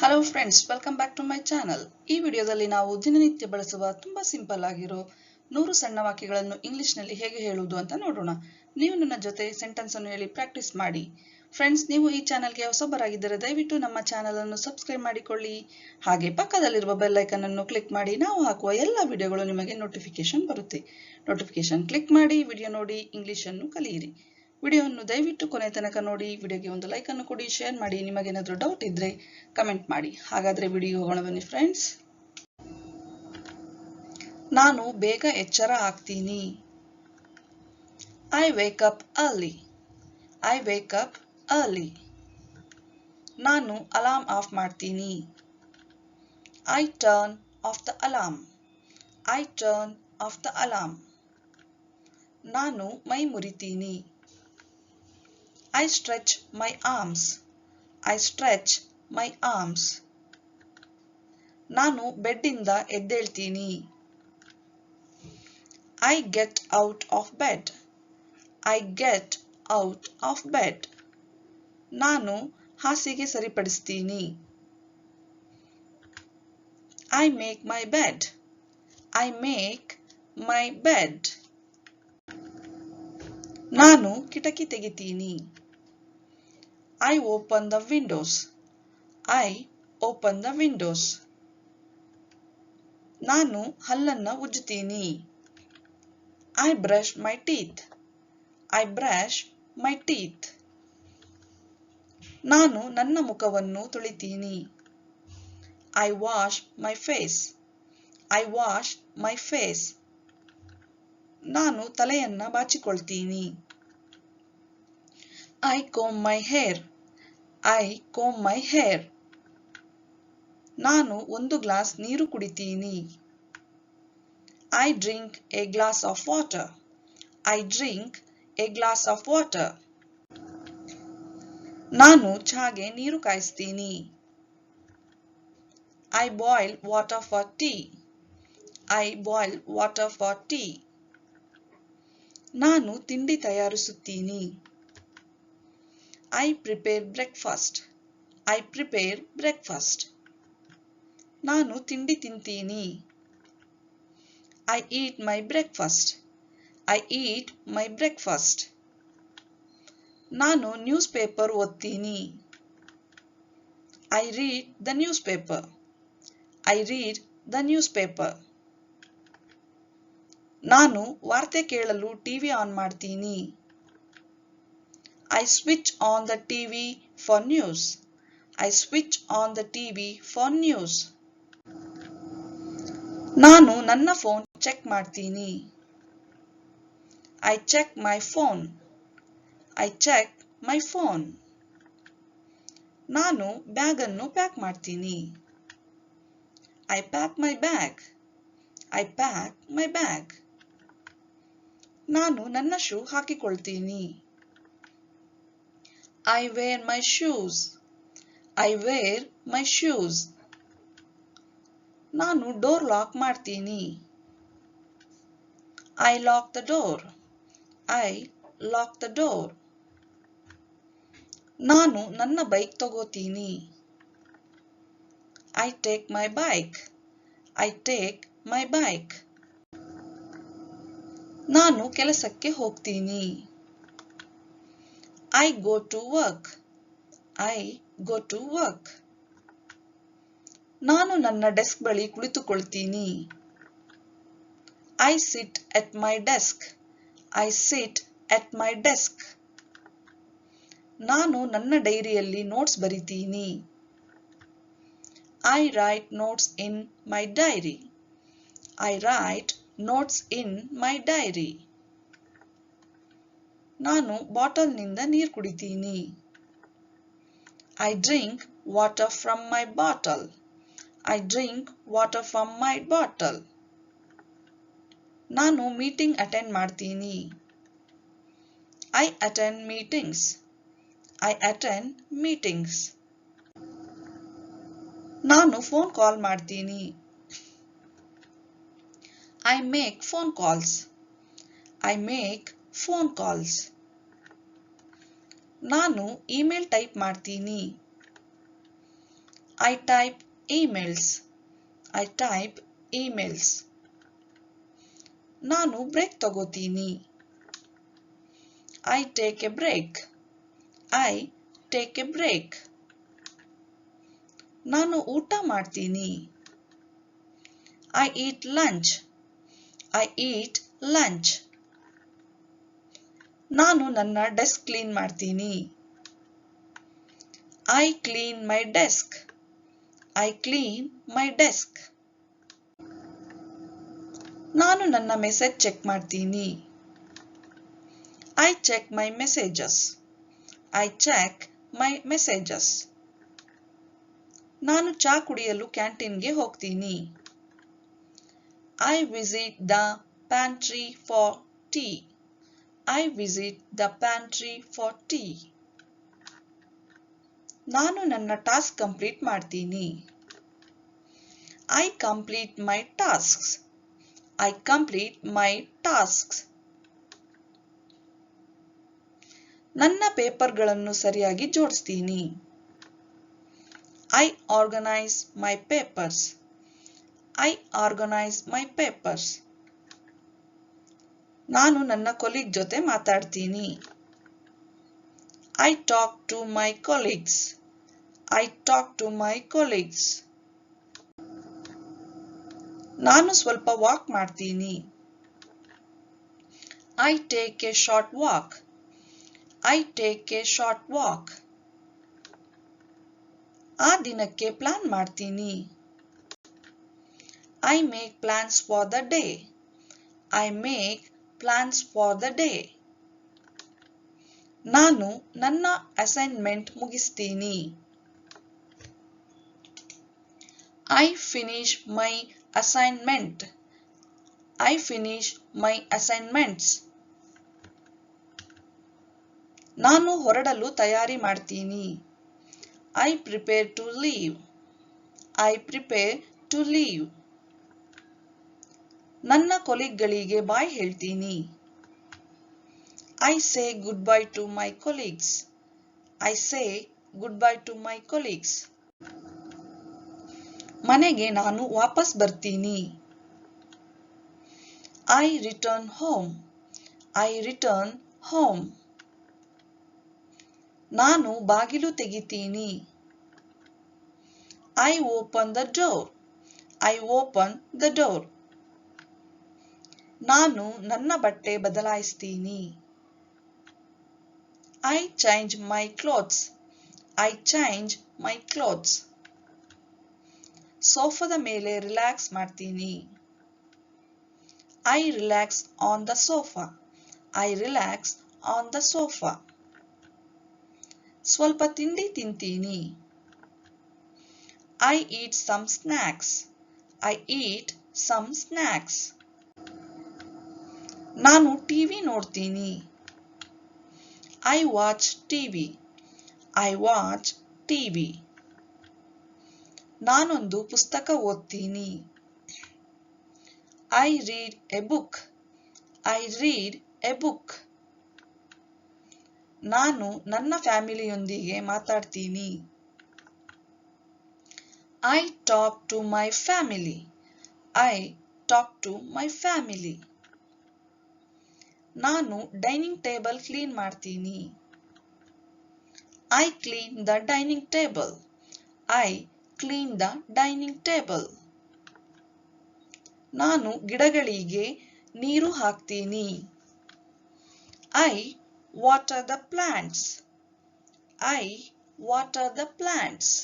Hello friends welcome back to my channel ಈ ವಿಡಿಯೋದಲ್ಲಿ ನಾವು ದಿನನಿತ್ಯ ಬಳಸುವ ತುಂಬಾ ಸಿಂಪಲ್ ಆಗಿರೋ ನೂರು ಸಣ್ಣ ವಾಕ್ಯಗಳನ್ನು ಇಂಗ್ಲಿಷ್ನಲ್ಲಿ ಹೇಗೆ ಹೇಳುವುದು ಅಂತ ನೋಡೋಣ. ನೀವು ನನ್ನ ಜೊತೆ ಸೆಂಟೆನ್ಸ್ ಅನ್ನು ಹೇಳಿ ಪ್ರಾಕ್ಟೀಸ್ ಮಾಡಿ. ಫ್ರೆಂಡ್ಸ್ ನೀವು ಈ ಚಾನಲ್ಗೆ ಹೊಸಬರಾಗಿದ್ದರೆ ದಯವಿಟ್ಟು ನಮ್ಮ ಚಾನಲ್ ಅನ್ನು ಸಬ್ಸ್ಕ್ರೈಬ್ ಮಾಡಿಕೊಳ್ಳಿ. ಹಾಗೆ ಪಕ್ಕದಲ್ಲಿರುವ ಬೆಲ್ ಐಕನ್ ಅನ್ನು ಕ್ಲಿಕ್ ಮಾಡಿ. ನಾವು ಹಾಕುವ ಎಲ್ಲ ವಿಡಿಯೋಗಳು ನಿಮಗೆ ನೋಟಿಫಿಕೇಶನ್ ಬರುತ್ತೆ. ನೋಟಿಫಿಕೇಶನ್ ಕ್ಲಿಕ್ ಮಾಡಿ ವಿಡಿಯೋ ನೋಡಿ ಇಂಗ್ಲಿಷ್ ಅನ್ನು ಕಲಿಯಿರಿ. ವಿಡಿಯೋವನ್ನು ದಯವಿಟ್ಟು ಕೊನೆ ತನಕ ನೋಡಿ, ವಿಡಿಯೋಗೆ ಒಂದು ಲೈಕ್ ಅನ್ನು ಕೊಡಿ ಶೇರ್ ಮಾಡಿ ನಿಮಗೇನಾದರೂ ಡೌಟ್ ಇದ್ರೆ ಕಮೆಂಟ್ ಮಾಡಿ. ಹಾಗಾದ್ರೆ ವಿಡಿಯೋ ಹೋಗೋಣ ಬನ್ನಿ ಫ್ರೆಂಡ್ಸ್ ನಾನು ಬೇಗ ಎಚ್ಚರ ಆಗ್ತೀನಿ. I wake up early I wake up early ನಾನು ಅಲಾರ್ಮ್ ಆಫ್ ಮಾಡ್ತೀನಿ. I turn off the alarm I turn off the alarm ನಾನು ಮೈ ಮುರಿತೀನಿ. I stretch my arms. I stretch my arms. ನಾನು ಬೆಡ್ಡಿಂದ ಎದ್ದೇಳ್ತೀನಿ. I get out of bed I get out of bed ನಾನು ಹಾಸಿಗೆ ಸರಿಪಡಿಸ್ತೀನಿ. I make my bed I make my bed ನಾನು ಕಿಟಕಿ ತೆಗಿತೀನಿ. I open the windows I open the windows ನಾನು ಹಲ್ಲನ್ನು ಉಜ್ಜುತ್ತೀನಿ. I brush my teeth I brush my teeth ನಾನು ನನ್ನ ಮುಖವನ್ನು ತೊಳಿತೀನಿ. I wash my face I wash my face ನಾನು ತಲೆಯನ್ನು ಬಾಚಿಕೊಳ್ತೀನಿ. I comb my hair I comb my hair ನಾನು ಒಂದು glass ನೀರು ಕುಡಿತೀನಿ. I drink a glass of water I drink a glass of water ನಾನು ಚಹಾಗೆ ನೀರು ಕಾಯಿಸ್ತೀನಿ. I boil water for tea I boil water for tea ನಾನು ತಿಂಡಿ ತಯಾರಿಸುತ್ತೀನಿ. I prepare breakfast I prepare breakfast ನಾನು ತಿಂಡಿ ತಿಂತೀನಿ. I eat my breakfast I eat my breakfast ನಾನು newspaper ಓದ್ತೀನಿ. I read the newspaper I read the newspaper ನಾನು ವಾರ್ತೆ ಕೇಳಲು ಟಿವಿ ಆನ್ ಮಾಡ್ತೀನಿ. I switch on the TV for news. I switch on the TV for news. ನಾನು ನನ್ನ phone check ಮಾಡ್ತೀನಿ. I check my phone I check my phone ನಾನು bag ಅನ್ನು pack ಮಾಡ್ತೀನಿ. I pack my bag I pack my bag ನಾನು ನನ್ನ shoe ಹಾಕಿಕೊಳ್ತೀನಿ. I wear my shoes I wear my shoes ನಾನು ಡೋರ್ ಲಾಕ್ ಮಾಡ್ತೀನಿ. I lock the door I lock the door ನಾನು ನನ್ನ ಬೈಕ್ ತಗೋತೀನಿ. I take my bike I take my bike ನಾನು ಕೆಲಸಕ್ಕೆ ಹೋಗ್ತೀನಿ. I go to work I go to work ನಾನು ನನ್ನ ಡೆಸ್ಕ್ ಬಳಿ ಕುಳಿತುಕೊಳ್ತೀನಿ. I sit at my desk I sit at my desk ನಾನು ನನ್ನ ಡೈರಿಯಲ್ಲಿ ನೋಟ್ಸ್ ಬರಿತೀನಿ. I write notes in my diary I write notes in my diary ನಾನು ಬಾಟಲ್ನಿಂದ ನೀರು ಕುಡಿತೀನಿ. I drink water from my bottle I drink water from my bottle ನಾನು meeting attend ಮಾಡ್ತೀನಿ. I attend meetings I attend meetings ನಾನು phone call ಮಾಡ್ತೀನಿ. I make phone calls I make phone calls ನಾನು email type ಮಾಡ್ತೀನಿ. I type emails I type emails ನಾನು break ತಗೋತೀನಿ. I take a break I take a break ನಾನು ಊಟ ಮಾಡ್ತೀನಿ. I eat lunch I eat lunch ನಾನು ನನ್ನ desk clean ಮಾಡ್ತೀನಿ. I clean my desk I clean my desk ನಾನು ನನ್ನ ಮೆಸೇಜ್ ಚೆಕ್ ಮಾಡ್ತೀನಿ. I check my messages I check my messages ನಾನು ಚಾ ಕುಡಿಯಲು ಕ್ಯಾಂಟೀನ್ಗೆ ಹೋಗ್ತೀನಿ. I visit the pantry for tea I visit the pantry for tea ನಾನು ನನ್ನ ಟಾಸ್ಕ್ ಕಂಪ್ಲೀಟ್ ಮಾಡ್ತೀನಿ. I complete my tasks I complete my tasks ನನ್ನ ಪೇಪರ್ಗಳನ್ನು ಸರಿಯಾಗಿ ಜೋಡಿಸ್ತೀನಿ. I organise my papers I organise my papers ನಾನು ನನ್ನ ಕೊಲೀಗ್ ಜೊತೆ ಮಾತಾಡ್ತೀನಿ. I talk to my colleagues I talk to my colleagues ನಾನು ಸ್ವಲ್ಪ ವಾಕ್ ಮಾಡ್ತೀನಿ. I take a short walk I take a short walk ಆ ದಿನಕ್ಕೆ ಪ್ಲಾನ್ ಮಾಡ್ತೀನಿ. I make plans for the day I make plans for the day ನಾನು ನನ್ನ assignment ಮುಗಿಸ್ತೀನಿ. I finish my assignment I finish my assignments ನಾನು ಹೊರಡಲು ತಯಾರಿ ಮಾಡ್ತೀನಿ. I prepare to leave I prepare to leave ನನ್ನ ಕೊಲೀಗ್ಗಳಿಗೆ ಬಾಯ್ ಹೇಳ್ತೀನಿ. I say goodbye to my colleagues I say goodbye to my colleagues ಮನೆಗೆ ನಾನು ವಾಪಸ್ ಬರ್ತೀನಿ. I return home I return home ನಾನು ಬಾಗಿಲು ತೆಗಿತೀನಿ. I open the door I open the door ನಾನು ನನ್ನ ಬಟ್ಟೆ ಬದಲಾಯಿಸ್ತೀನಿ. I change my clothes I change my clothes ಸೋಫಾದ ಮೇಲೆ ರಿಲ್ಯಾಕ್ಸ್ ಮಾಡ್ತೀನಿ. I relax on the sofa I relax on the sofa ಸ್ವಲ್ಪ ತಿಂಡಿ ತಿಂತೀನಿ. I eat some snacks I eat some snacks ನಾನು TV ನೋಡ್ತೀನಿ. I watch TV. I watch TV. ನಾನೊಂದು ಪುಸ್ತಕ ಓದ್ತೀನಿ. I read a book I read a book ನಾನು ನನ್ನ ಫ್ಯಾಮಿಲಿಯೊಂದಿಗೆ ಮಾತಾಡ್ತೀನಿ. I talk to my family I talk to my family ನಾನು ಡೈನಿಂಗ್ ಟೇಬಲ್ ಕ್ಲೀನ್ ಮಾಡ್ತೀನಿ. I clean the dining table I clean the dining table ನಾನು ಗಿಡಗಳಿಗೆ ನೀರು ಹಾಕ್ತೀನಿ. I water the plants I water the plants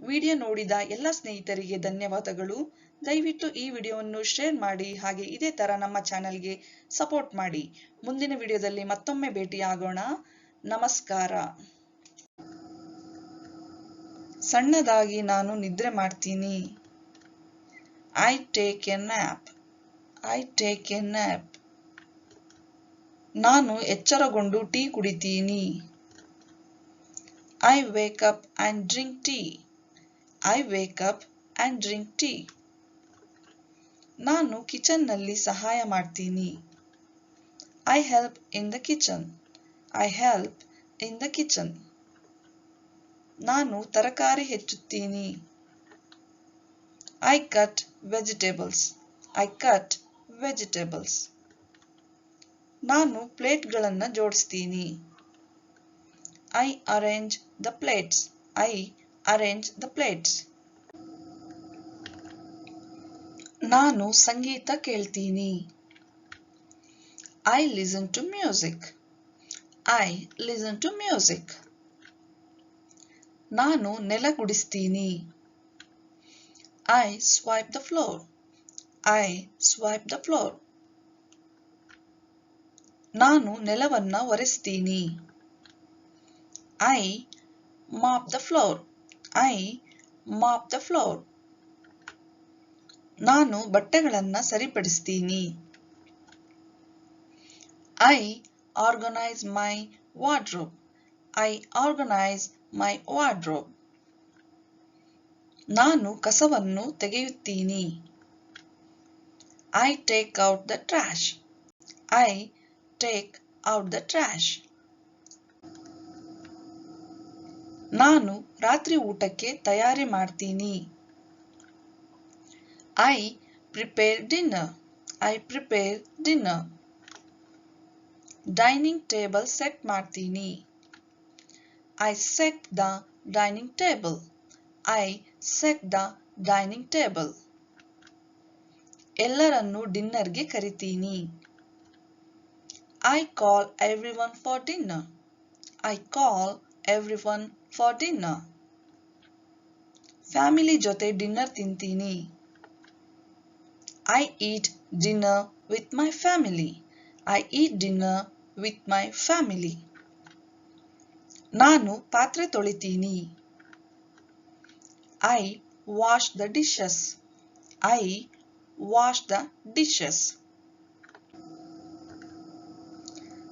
video ನೋಡಿದ ಎಲ್ಲ ಸ್ನೇಹಿತರಿಗೆ ಧನ್ಯವಾದಗಳು. ದಯವಿಟ್ಟು ಈ ವಿಡಿಯೋವನ್ನು ಶೇರ್ ಮಾಡಿ, ಹಾಗೆ ಇದೇ ತರ ನಮ್ಮ ಚಾನೆಲ್ಗೆ ಸಪೋರ್ಟ್ ಮಾಡಿ. ಮುಂದಿನ ವಿಡಿಯೋದಲ್ಲಿ ಮತ್ತೊಮ್ಮೆ ಭೇಟಿಯಾಗೋಣ. ನಮಸ್ಕಾರ. ಸಣ್ಣದಾಗಿ ನಾನು ನಿದ್ರೆ ಮಾಡ್ತೀನಿ. I take a nap I take a nap ನಾನು ಎಚ್ಚರಗೊಂಡು ಟೀ ಕುಡಿತೀನಿ. I wake up and drink tea. I wake up and drink tea. ನಾನು ಕಿಚನ್ನಲ್ಲಿ ಸಹಾಯ ಮಾಡ್ತೀನಿ. I help in the kitchen I help in the kitchen ನಾನು ತರಕಾರಿ ಹೆಚ್ಚುತ್ತೀನಿ. I cut vegetables I cut vegetables ನಾನು ಪ್ಲೇಟ್ಗಳನ್ನು ಜೋಡಿಸ್ತೀನಿ. I arrange the plates I arrange the plates ನಾನು ಸಂಗೀತ ಕೇಳ್ತೀನಿ. I listen to music I listen to music ನಾನು ನೆಲ ಗುಡಿಸ್ತೀನಿ. I swipe the floor I swipe the floor ನಾನು ನೆಲವನ್ನ ಒರೆಸ್ತೀನಿ. I mop the floor I mop the floor ನಾನು ಬಟ್ಟೆಗಳನ್ನು ಸರಿಪಡಿಸ್ತೀನಿ. I organise my wardrobe I organise my wardrobe ನಾನು ಕಸವನ್ನು ತೆಗೆಯುತ್ತೀನಿ. I take out the trash I take out the trash ನಾನು ರಾತ್ರಿ ಊಟಕ್ಕೆ ತಯಾರಿ ಮಾಡ್ತೀನಿ. I prepare dinner I prepare dinner dining table set ಮಾಡ್ತೀನಿ I set the dining table I set the dining table ಎಲ್ಲರನ್ನು ಡಿನ್ನರ್ಗೆ ಕರಿತೀನಿ. I call everyone for dinner I call everyone for dinner family ಜೊತೆ ಡಿನ್ನರ್ ತಿಂತೀನಿ. I eat dinner with my family I eat dinner with my family ನಾನು ಪಾತ್ರೆ ತೊಳಿತೀನಿ. I wash the dishes I wash the dishes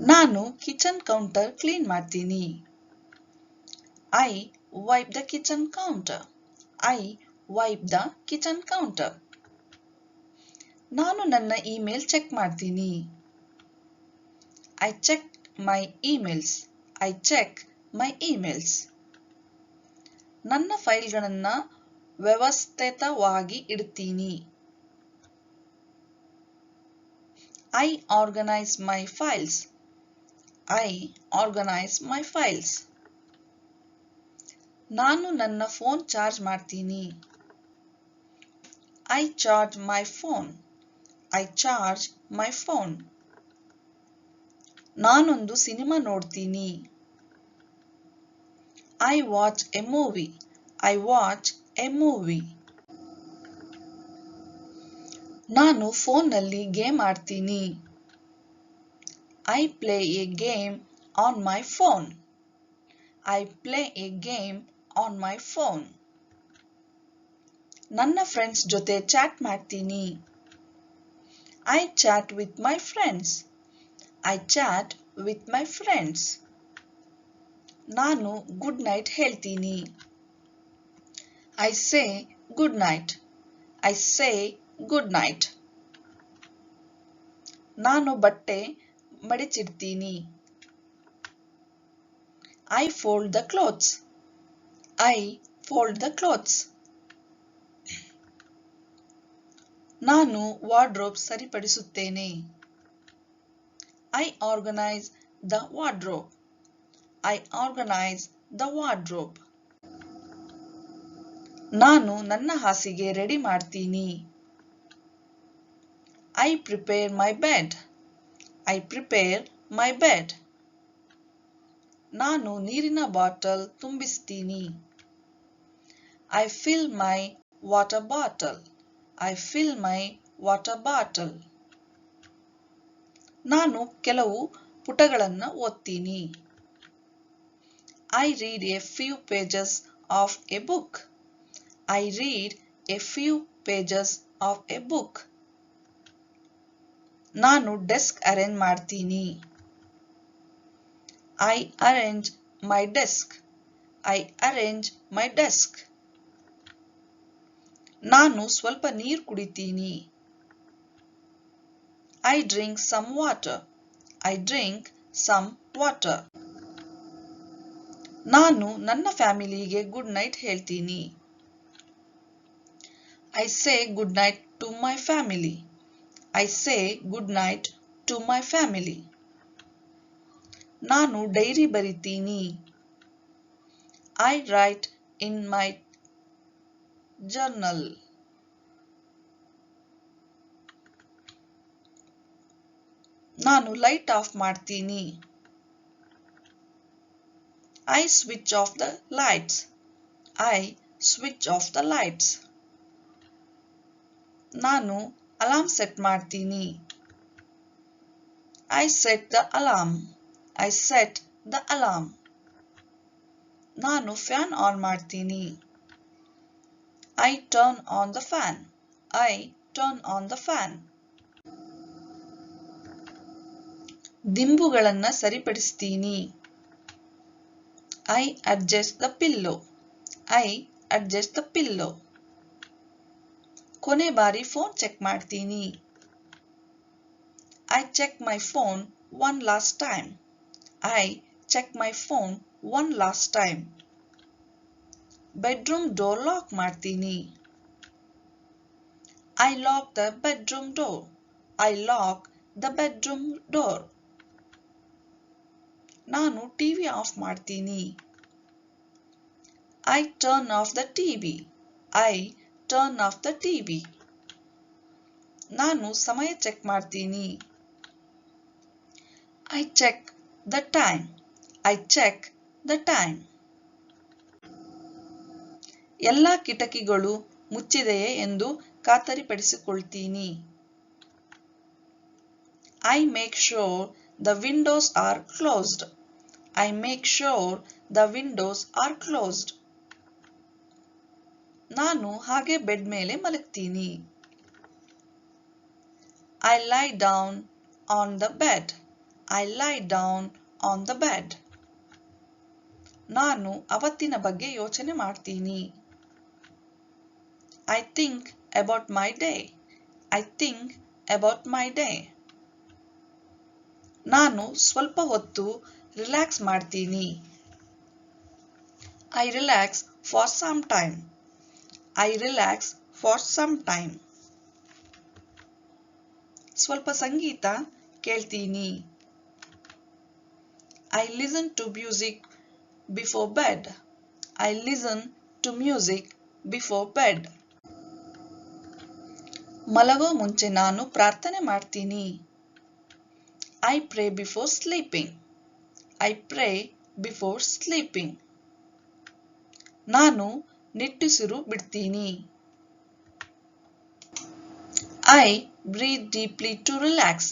ನಾನು kitchen counter clean ಮಾಡ್ತೀನಿ. I wipe the kitchen counter I wipe the kitchen counter ನಾನು ನನ್ನ email check ಮಾಡ್ತೀನಿ. I check my emails I check my emails ನನ್ನ ಫೈಲ್ಗಳನ್ನು ವ್ಯವಸ್ಥಿತವಾಗಿ ಇಡ್ತೀನಿ. I organise my files I organise my files ನಾನು ನನ್ನ ಫೋನ್ ಚಾರ್ಜ್ ಮಾಡ್ತೀನಿ. I charge my phone I charge my phone ನಾನೊಂದು ಸಿನಿಮಾ ನೋಡ್ತೀನಿ. I watch a movie I watch a movie ನಾನು ಫೋನ್ನಲ್ಲಿ ಗೇಮ್ ಆಡ್ತೀನಿ. I play a game on my phone I play a game on my phone ನನ್ನ friends ಜೊತೆ chat ಮಾಡ್ತೀನಿ. I chat with my friends I chat with my friends ನಾನು good night ಹೇಳ್ತೀನಿ I say good night I say good night ನಾನು ಬಟ್ಟೆ ಮಡಿಚಿಡ್ತೀನಿ I fold the clothes I fold the clothes ನಾನು wardrobe ಸರಿಪಡಿಸುತ್ತೇನೆ. I organise the wardrobe I organise the wardrobe ನಾನು ನನ್ನ ಹಾಸಿಗೆ ready ಮಾಡ್ತೀನಿ. I prepare my bed I prepare my bed ನಾನು ನೀರಿನ bottle ತುಂಬಿಸ್ತೀನಿ. I fill my water bottle I fill my water bottle ನಾನು ಕೆಲವು ಪುಟಗಳನ್ನು ಓದ್ತೀನಿ. I read a few pages of a book I read a few pages of a book ನಾನು desk arrange ಮಾಡ್ತೀನಿ. I arrange my desk I arrange my desk ನಾನು ಸ್ವಲ್ಪ ನೀರು ಕುಡಿತೀನಿ. I drink some water I drink some water ನಾನು ನನ್ನ ಫ್ಯಾಮಿಲಿಗೆ good night ಹೇಳ್ತೀನಿ. I say good night to my family I say good night to my family ನಾನು diary ಬರಿತೀನಿ. I write in my journal ನಾನು ಲೈಟ್ ಆಫ್ ಮಾಡ್ತೀನಿ. I switch off the lights I switch off the lights ನಾನು alarm set ಮಾಡ್ತೀನಿ. I set the alarm I set the alarm ನಾನು fan on ಮಾಡ್ತೀನಿ. I turn on the fan I turn on the fan ದಿಂಬುಗಳನ್ನ ಸರಿಪಡಿಸ್ತೀನಿ. I adjust the pillow I adjust the pillow ಕೊನೆ ಬಾರಿ phone check ಮಾಡ್ತೀನಿ. I check my phone one last time I check my phone one last time bedroom door lock ಮಾಡ್ತೀನಿ I lock the bedroom door I lock the bedroom door ನಾನು TV off ಮಾಡ್ತೀನಿ I turn off the TV I turn off the TV ನಾನು ಸಮಯ check ಮಾಡ್ತೀನಿ I check the time I check the time ಎಲ್ಲ ಕಿಟಕಿಗಳು ಮುಚ್ಚಿದೆಯೇ ಎಂದು ಖಾತರಿಪಡಿಸಿಕೊಳ್ತೀನಿ. I make sure the windows are closed I make sure the windows are closed ನಾನು ಹಾಗೆ bed ಮೇಲೆ ಮಲಗ್ತೀನಿ. I lie down on the bed I lie down on the bed ನಾನು ಅವತ್ತಿನ ಬಗ್ಗೆ ಯೋಚನೆ ಮಾಡ್ತೀನಿ. I think about my day I think about my day ನಾನು ಸ್ವಲ್ಪ ಹೊತ್ತು ರಿಲ್ಯಾಕ್ಸ್ ಮಾಡ್ತೀನಿ. I relax for some time I relax for some time ಸ್ವಲ್ಪ ಸಂಗೀತ ಕೇಳ್ತೀನಿ. I listen to music before bed I listen to music before bed ಮಲಗೋ ಮುಂಚೆ ನಾನು ಪ್ರಾರ್ಥನೆ ಮಾಡ್ತೀನಿ. I pray before sleeping I pray before sleeping ನಾನು ನಿಟ್ಟುಸಿರು ಬಿಡ್ತೀನಿ. I breathe deeply to relax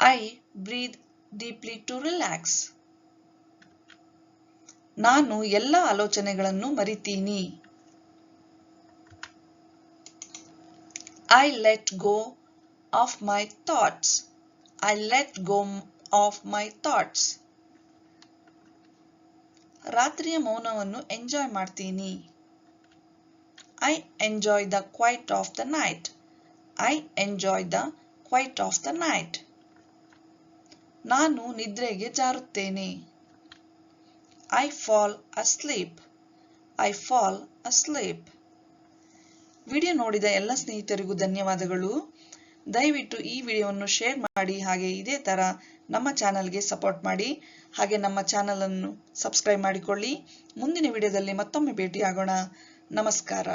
I breathe deeply to relax ನಾನು ಎಲ್ಲ ಆಲೋಚನೆಗಳನ್ನು ಮರಿತೀನಿ. I let go of my thoughts I let go of my thoughts ರಾತ್ರಿಯ ಮೌನವನ್ನು ಎಂಜಾಯ್ ಮಾಡ್ತೀನಿ. I enjoy the quiet of the night I enjoy the quiet of the night ನಾನು ನಿದ್ರೆಗೆ ಜಾರುತ್ತೇನೆ. I fall asleep I fall asleep video ನೋಡಿದ ಎಲ್ಲ ಸ್ನೇಹಿತರಿಗೂ ಧನ್ಯವಾದಗಳು. ದಯವಿಟ್ಟು ಈ ವಿಡಿಯೋವನ್ನು ಶೇರ್ ಮಾಡಿ, ಹಾಗೆ ಇದೇ ತರ ನಮ್ಮ ಚಾನಲ್ಗೆ ಸಪೋರ್ಟ್ ಮಾಡಿ, ಹಾಗೆ ನಮ್ಮ ಚಾನಲನ್ನು ಸಬ್ಸ್ಕ್ರೈಬ್ ಮಾಡಿಕೊಳ್ಳಿ. ಮುಂದಿನ ವಿಡಿಯೋದಲ್ಲಿ ಮತ್ತೊಮ್ಮೆ ಭೇಟಿಯಾಗೋಣ. ನಮಸ್ಕಾರ.